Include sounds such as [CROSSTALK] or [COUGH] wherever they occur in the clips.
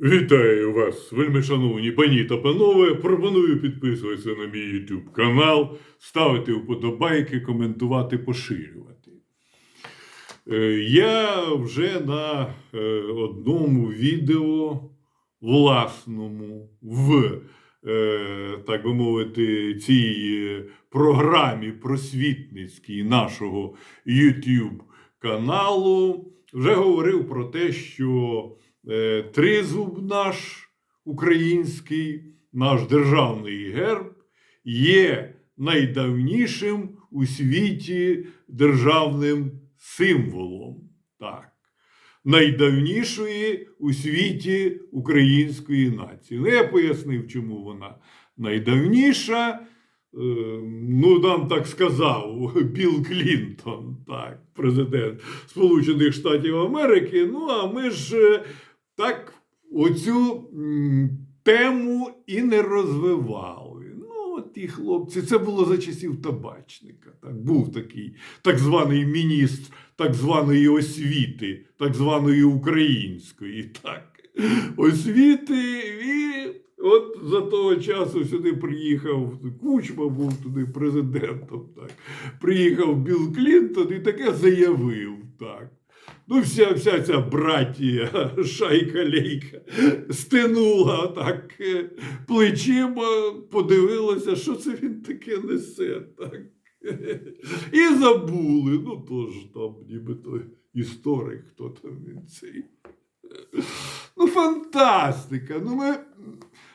Вітаю вас, вельми шановні пані та панове. Пропоную підписуватися на мій YouTube канал, ставити вподобайки, коментувати, поширювати. Е, Я вже на е, одному відео власному в, е, так би мовити, цій програмі просвітницькій нашого YouTube каналу вже говорив про те, що тризуб наш український, наш державний герб є найдавнішим у світі державним символом. Так. Найдавнішої у світі української нації. Ну, я пояснив, чому вона найдавніша. Е, Ну, нам так сказав [LAUGHS] Білл Клінтон, так, президент Сполучених Штатів Америки. Ну, а ми ж е, так оцю тему і не розвивали. Ну, ті хлопці, це було за часів табачника. Так, був такий так званий міністр так званої освіти, так званої української, так, освіти. І от за того часу сюди приїхав Кучма, був туди президентом. Так. Приїхав Білл Клінтон і таке заявив. так. Ну, вся, вся ця братія, шайка-лейка, стинула так е, плечима, подивилася, що це він таке несе. Так. І забули. Ну, то ж там нібито історик, хто там він цей. Ну, фантастика. Ну, ми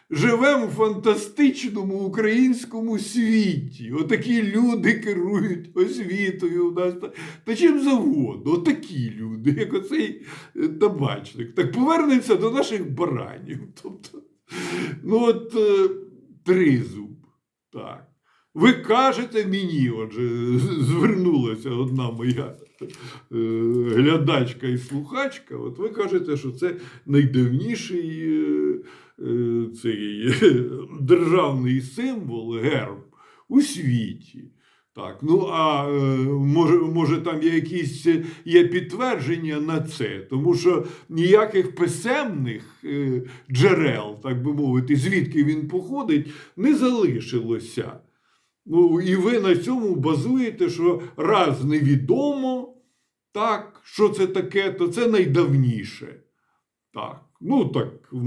живемо в фантастичному українському світі. Отакі люди керують освітою у нас та, чим завгодно. Отакі люди, як оцей е, табачник. Так повернемося до наших баранів. [LAUGHS] Тобто, ну от е, тризуб. Так. Ви кажете мені, отже, звернулася одна моя е, глядачка і слухачка. От ви кажете, що це найдавніший цей [LAUGHS] державний символ, герб у світі. Так, ну а е, може, може там є якісь є підтвердження на це, тому що ніяких писемних е, джерел, так би мовити, звідки він походить, не залишилося. Ну, і ви на цьому базуєте, що раз невідомо, так, що це таке, то це найдавніше. Так, ну так, в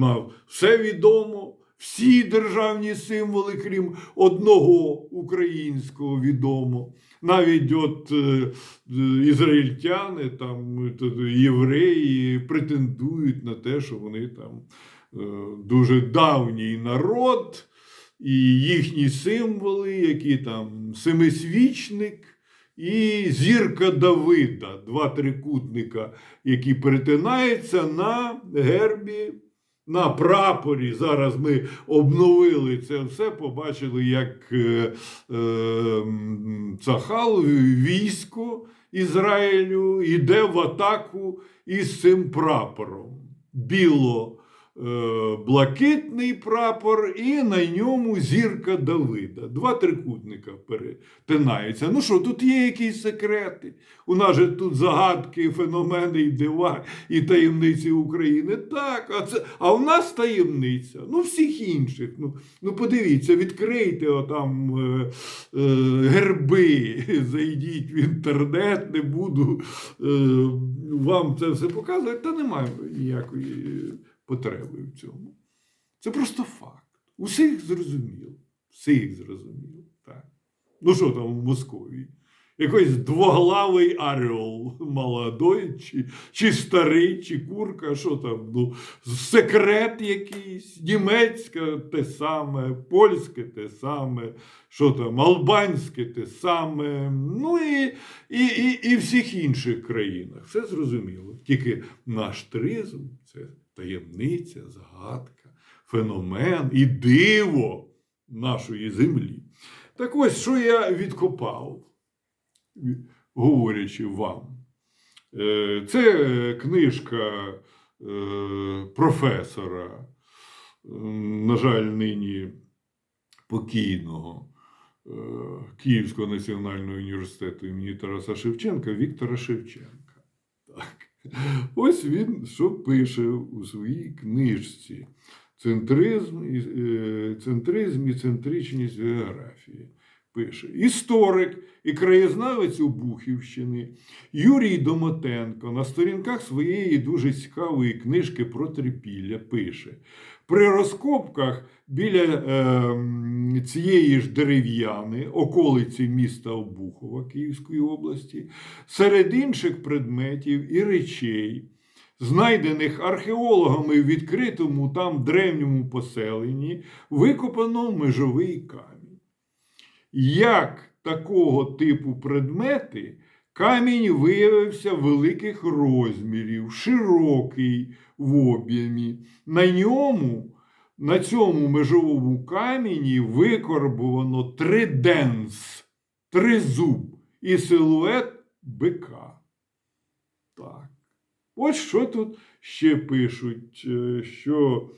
все відомо, всі державні символи, крім одного українського відомо. Навіть от е, е, ізраїльтяни, там, євреї претендують на те, що вони там е, дуже давній народ і їхні символи, які там семисвічник і зірка Давида, два трикутника, які перетинаються на гербі, на прапорі. Зараз ми обновили це все, побачили, як е, е, Цахал, військо Ізраїлю йде в атаку із цим прапором. Біло блакитний прапор, і на ньому зірка Давида. Два трикутника перетинаються. Ну що, тут є якісь секрети. У нас же тут загадки, феномени і дива, і таємниці України. Так, а це, а в нас таємниця. Ну, всіх інших. Ну, ну подивіться, відкрийте отам е, е, герби, [LAUGHS] зайдіть в інтернет, не буду е, вам це все показувати, та немає ніякої потреби в цьому. Це просто факт. Усіх зрозуміло. Всіх зрозуміло. Так. Ну що там в Московії? Якийсь двоглавий орел молодой, чи, чи старий, чи курка, що там, ну, секрет якийсь, німецьке те саме, польське те саме, що там, албанське те саме, ну і, і, і, і всіх інших країнах. Все зрозуміло. Тільки наш тризм це таємниця, загадка, феномен і диво нашої землі. Так ось, що я відкопав, говорячи вам. Е, Це книжка е, професора, на жаль, нині покійного е, Київського національного університету імені Тараса Шевченка Віктора Шевченка. Ось він що пише у своїй книжці. Центризм е, центризм і центричність географії. Пише історик і краєзнавець Обухівщини Юрій Домотенко на сторінках своєї дуже цікавої книжки про трипілля пише: при розкопках біля е, цієї ж дерев'яни, околиці міста Обухова Київської області, серед інших предметів і речей, знайдених археологами в відкритому там древньому поселенні, викопано межовий камінь. Як такого типу предмети, камінь виявився великих розмірів, широкий в об'ємі. На ньому, на цьому межовому камені викорбовано триденс, тризуб і силует бика. Так. Ось що тут ще пишуть, е, що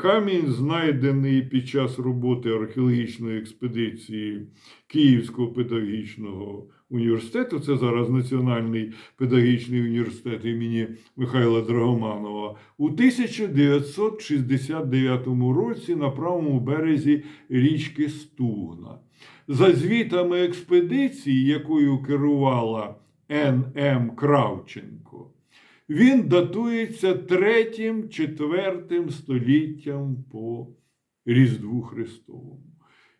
камінь, знайдений під час роботи археологічної експедиції Київського педагогічного університету, це зараз Національний педагогічний університет імені Михайла Драгоманова, у 1969 році на правому березі річки Стугна. За звітами експедиції, якою керувала Н.М. Кравченко, він датується третім-четвертим століттям по Різдву Христовому.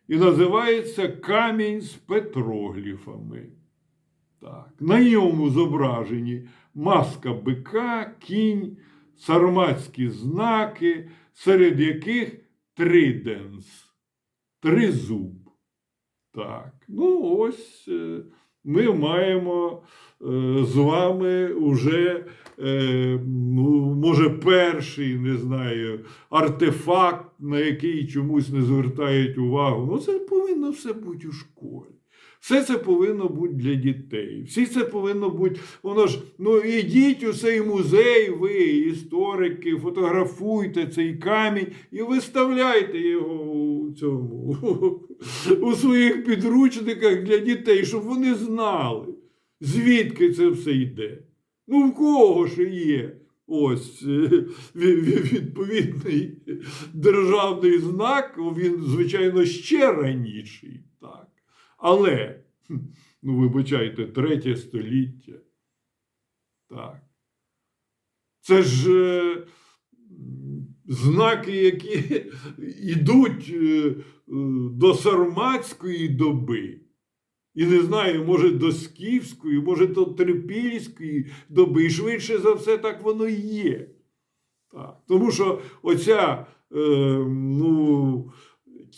І називається Камінь з петрогліфами. Так. На ньому зображені маска бика, кінь, сарматські знаки, серед яких триденс, тризуб. Так. Ну, ось е, ми маємо е, з вами уже, е, ну, може, перший, не знаю, артефакт, на який чомусь не звертають увагу. Ну, це повинно все бути у школі. Все це повинно бути для дітей. Всі це повинно бути. Воно ж, ну ідіть у цей музей, ви, історики, фотографуйте цей камінь і виставляйте його у цьому [LAUGHS] у своїх підручниках для дітей, щоб вони знали, звідки це все йде. Ну, в кого ж є ось е, ві- ві- відповідний державний знак, він, звичайно, ще раніший. Так. Але, ну, вибачайте, третє століття. Так. Це ж е, знаки, які [LAUGHS] йдуть е, до сарматської доби. І не знаю, може до скіфської, може до трипільської доби. І швидше за все, так воно і є. Так. Тому що оця е, ну,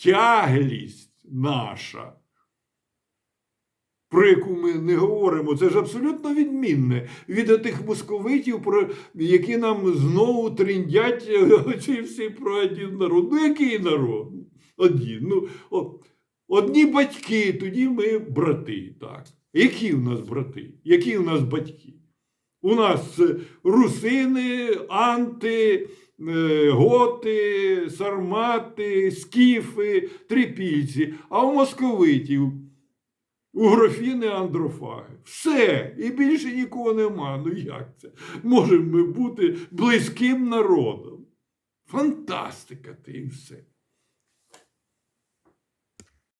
тяглість наша, про яку ми не говоримо, це ж абсолютно відмінне від тих московитів, про які нам знову триндять е, [LAUGHS] оці всі про один народ. Ну, який народ? Один. Ну, о, одні батьки, тоді ми брати. Так. Які в нас брати? Які в нас батьки? У нас е, русини, анти, е, готи, сармати, скіфи, трипільці, а у московитів угрофіни, андрофаги. Все, і більше нікого нема. Ну як це? Можемо ми бути близьким народом. Фантастика ти і все.